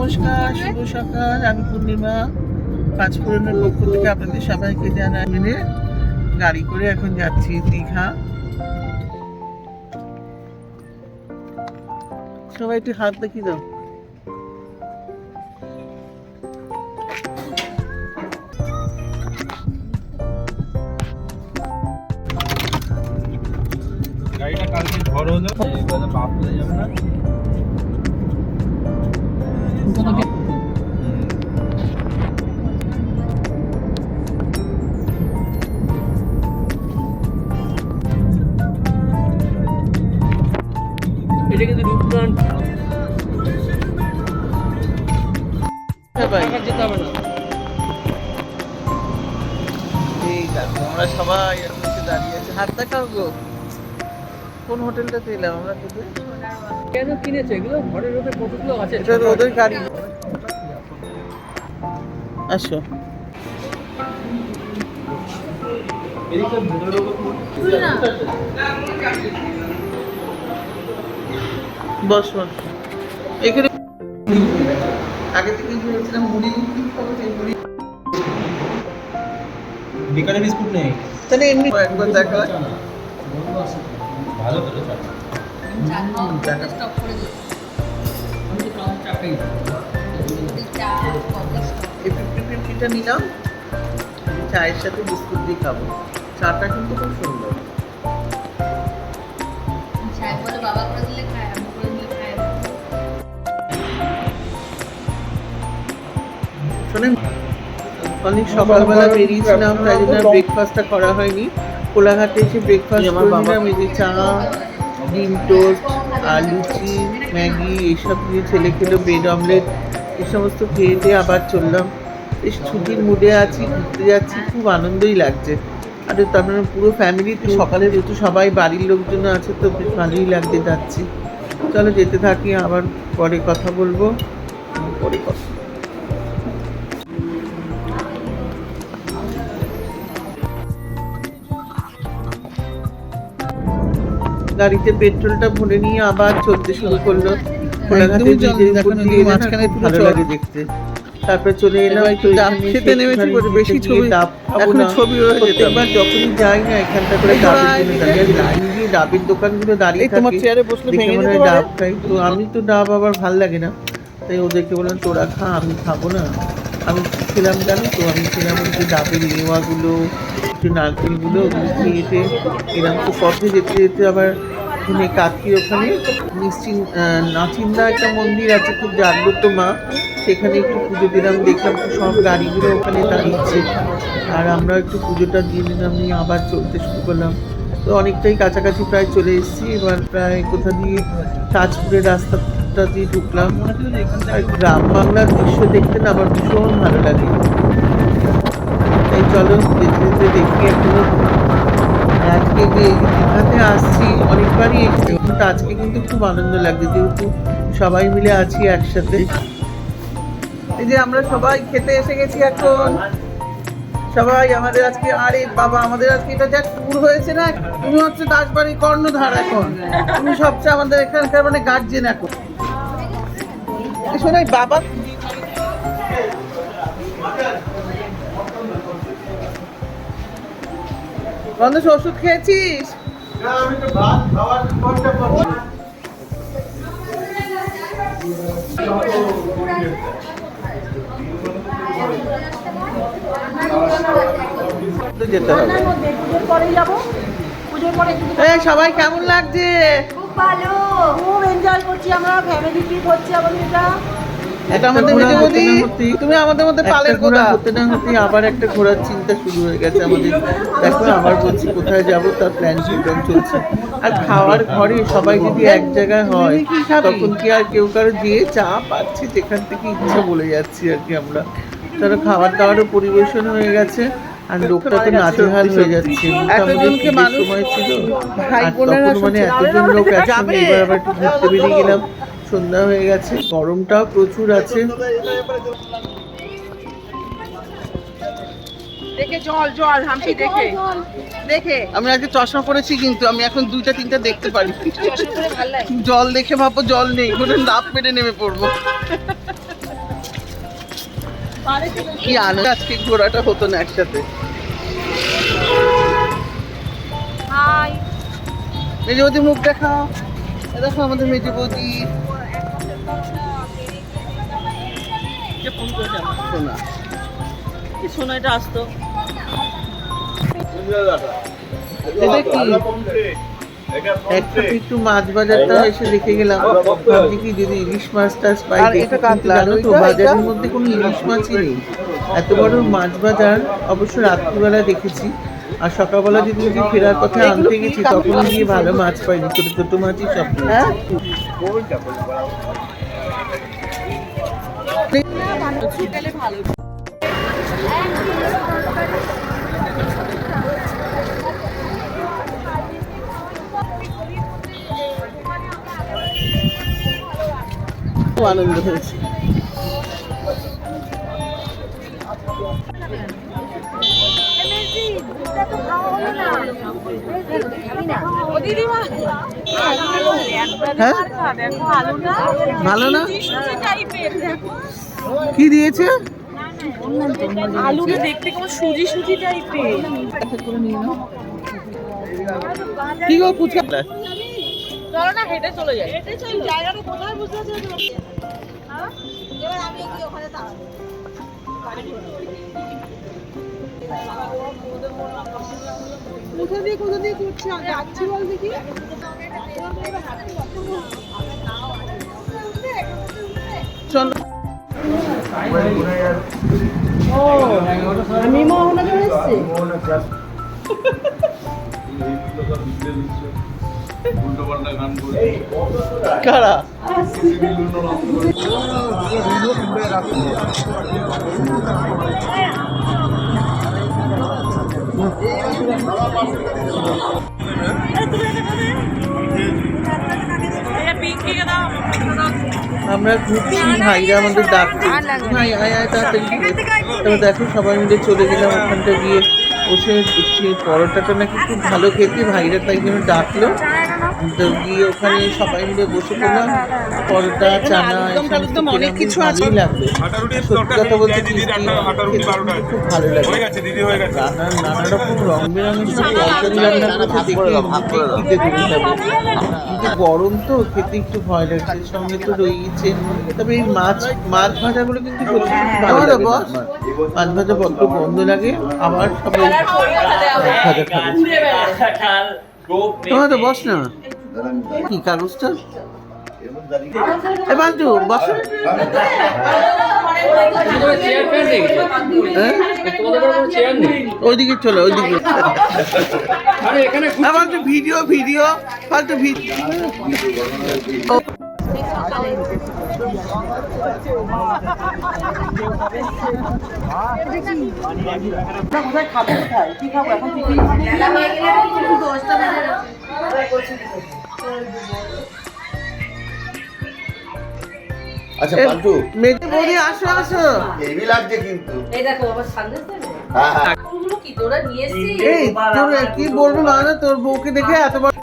নমস্কার, শুভ সকাল, আমি পূর্ণিমা। পাঁচফোড়নের পক্ষ থেকে আপনাদের সবাইকে জানাই মিলে গাড়ি করে এখন যাচ্ছি দীঘা। সবাই একটু হাত দেখি দাও। গাড়িটা কালকে ঝড় হলো বাপ যাবে না। সবাই যেতে হবে না। ঠিক আছে আমরা সবাই দাঁড়িয়ে আছি। গো। কোন হোটেলটাতে এলাম আমরা কেন কিনেছে? এগুলো ঘরের রোদে কতগুলো আছে? এটা গাড়ি। আসো। এদিকটা বস বস। এখানে আগে থেকে ভেবেছিলাম মুড়ি খাব সেই মুড়ি বিকালে বিস্কুট নেই। তাহলে এমনি একবার দেখা ভালো তো রে, চল। দেখা এই ফিফটি ফিফটিটা নিলাম। চায়ের সাথে বিস্কুট দিয়ে খাব। চাটা কিন্তু খুব সুন্দর। বাবা করে করে দিলে শোনেন অনেক সকালবেলা বেরিয়েছিলাম তাই জন্য ব্রেকফাস্টটা করা হয়নি। কোলাঘাটে এসে ব্রেকফাস্ট আমার করে বাবা- এই যে চা ডিম টোস্ট আর লুচি ম্যাগি এইসব দিয়ে ছেলে খেলো ব্রেড অমলেট এই সমস্ত খেয়ে দিয়ে আবার চললাম। বেশ ছুটির মুডে আছি ঘুরতে যাচ্ছি খুব আনন্দই লাগছে। আর তারপরে পুরো ফ্যামিলি তো সকালে যেহেতু সবাই বাড়ির লোকজন আছে তো বেশ ভালোই লাগছে যাচ্ছি। চলো যেতে থাকি আবার পরে কথা বলব। পরে কথা গাড়িতে পেট্রোলটা ভরে নিয়ে আবার চলতে শুরু করল। মাঝখানে ভালো। লাগে দেখতে। তারপরে চলে এলাম ডাব খেতে নেমেছি বেশি ছবি- ডাব ছবি। প্রত্যেকবার যখনই যাই না এখানটা করে ডাবের ভাই, জন্য দাঁড়িয়ে লাইন দিয়ে ডাবের দোকানগুলো দাঁড়িয়ে এই তোমার চেয়ারে বসলে ভেঙে যেতে ডাব খাই তো আমি তো ডাব আবার ভালো লাগে না। তাই ওদেরকে বললাম তোরা খা আমি খাব না। আমি খেলাম জানো তো? আমি ওই যে ডাবের নেওয়াগুলো, একটু নারকেলগুলো ওগুলো খেয়ে টেয়ে এরকম তো পথে যেতে যেতে আবার ওখানে কাকির ওখানে নিশ্চিন নাচিন্দা একটা মন্দির আছে খুব জাগ্রত মা। সেখানে একটু পুজো দিলাম, দেখলাম সব গাড়িগুলো ওখানে দাঁড়িয়েছে। আর আমরা একটু পুজোটা দিয়ে নিলাম নিয়ে আবার চলতে শুরু করলাম। তো অনেকটাই কাছাকাছি প্রায় চলে এসেছি। এবার প্রায় কোথা দিয়ে তাজপুরের রাস্তাটা দিয়ে ঢুকলাম, আর গ্রাম বাংলার দৃশ্য দেখতে না আমার ভীষণ ভালো লাগে। তাই চলো, যেতে যেতে দেখি এখনও। আজকে যে দীঘাতে আসছি, অনেকবারই এসেছি, কিন্তু আজকে কিন্তু খুব আনন্দ লাগছে, যেহেতু সবাই মিলে আছি একসাথে। এই যে আমরা সবাই খেতে এসে গেছি এখন। সবাই আমাদের আজকে, আরে বাবা, আমাদের আজকে এটা যা ট্যুর হয়েছে না তুমি হচ্ছে দাসবাড়ির কর্ণধার এখন। তুমি সবচেয়ে আমাদের এখানকার মানে গার্জেন এখন। শোনাই বাবা গন্ধ ওষুধ খেয়েছিস? যেতে হবে। সবাই কেমন লাগছে? ভালো। খুব এনজয় করছি আমরা ফ্যামিলি ট্রিপ হচ্ছে আমাদের এটা। এটা আমাদের ঘোরা মেজে হতে বৌদি, না হতেই- তুমি আমাদের মধ্যে পালের ঘোরা কথা? হতে আবার একটা ঘোরার চিন্তা শুরু হয়ে গেছে আমাদের। দেখো আবার বলছি কোথায় যাব? তার প্ল্যান প্রোগ্রাম চলছে। আর খাওয়ার ঘরে সবাই যদি এক জায়গায় হয় তখন কি আর কেউ কারও চা পাচ্ছি যেখান থেকে ইচ্ছা বলে যাচ্ছি আর কি আমরা। তারা খাবার দাবারও পরিবেশন হয়ে গেছে। আর লোকটা তো নাজেহাল হয়ে যাচ্ছে। এতজনকে মানুষ- ছিল। ভাই বোনেরা মানে এতজন লোক একসঙ্গে এবার আবার একটু ঘুরতে বেরিয়ে গেলাম। সন্ধ্যা হয়ে গেছে। গরমটাও প্রচুর আছে। দেখে জল দেখে। দেখে। আমি আজকে চশমা পরেছি কিন্তু আমি এখন দুইটা তিনটা দেখতে পারি। জল দেখে ভাবো জল নেই। কোনো লাভ মেরে নেমে পড়ব। কি আনন্দ আজকে ঘোরাটা হতো না একসাথে। মেজে বৌদি মুখ দেখাও। এ দেখো আমাদের মেজে বৌদি শোনা সোনাইটা আসতো? এটা কি? একটা একটু মাছ বাজারটা এসে দেখে গেলাম। ভাবছি কি যদি ইলিশ মাছ টাছ পাই এটা জানো তো বাজারের মধ্যে কোনো ইলিশ মাছই নেই। এত বড় মাছ বাজার অবশ্য রাত্রিবেলা দেখেছি। আর সকালবেলা যদি যদি ফেরার কথা আনতে গেছি তখন গিয়ে ভালো মাছ পাইনি ছোট ছোট মাছই সব হ্যাঁ? আনন্দ হয়েছে। ভালো না? কি দিয়েছে? আলুটা দেখতে কেমন সুজি সুজি টাইপের কি গো ফুচকা? চলো না হেঁটে চলে যাই। হেঁটে চল জায়গাটা কোথায় বুঝতে এবার আমি কি ওখানে দাঁড়াবো। কোথা দিয়ে কোথা দিয়ে করছে? যাচ্ছি বল দেখি। চলো। আমি মোহনা চলে এসছি। কারা? আমরা ঘুরছি ভাইরা আমাদের ডাকছে। ভাই আয় আয় তাড়াতাড়ি। দেখো সবাই মিলে চলে গেলাম ওখানটা গিয়ে। বসে দেখছি পরোটাটা নাকি খুব ভালো খেতে ভাইরা তাই জন্য ডাকলো। তো গিয়ে ওখানে সবাই মিলে বসে পড়লাম। পরোটা চানা একদম অনেক কিছু আছে। লাগল সত্যি কথা বলতে খুব ভালো লাগে। নানা নানা রকম রং বেরঙের তরকারি রান্না করেছে দেখে খিদে কিন্তু গরম তো খেতে একটু ভয় লাগছে। সঙ্গে তো রয়েছে তবে এই মাছ মাছ ভাজাগুলো কিন্তু ভালো লাগে মাছ ভাজা বড্ড বন্ধ লাগে। আবার সবাই ভাজা খাবে। তোমার তো বস না। কি কাগজটা এ বান্টু বস। ওইদিকে চলো ওইদিকে। ভিডিও ভিডিও ফালতু ভিডিও কোথায় খাব কোথায়? কি খাব? এখন আচ্ছা পাল্টু। মেজে বৌদি আসো আসো। হেভি লাগছে কিন্তু। এই দেখো আবার সামনে দেবে হ্যাঁ কি তোরা নিয়ে এসছিস? এই তোর কি বলব না না তোর বউকে দেখে এতবার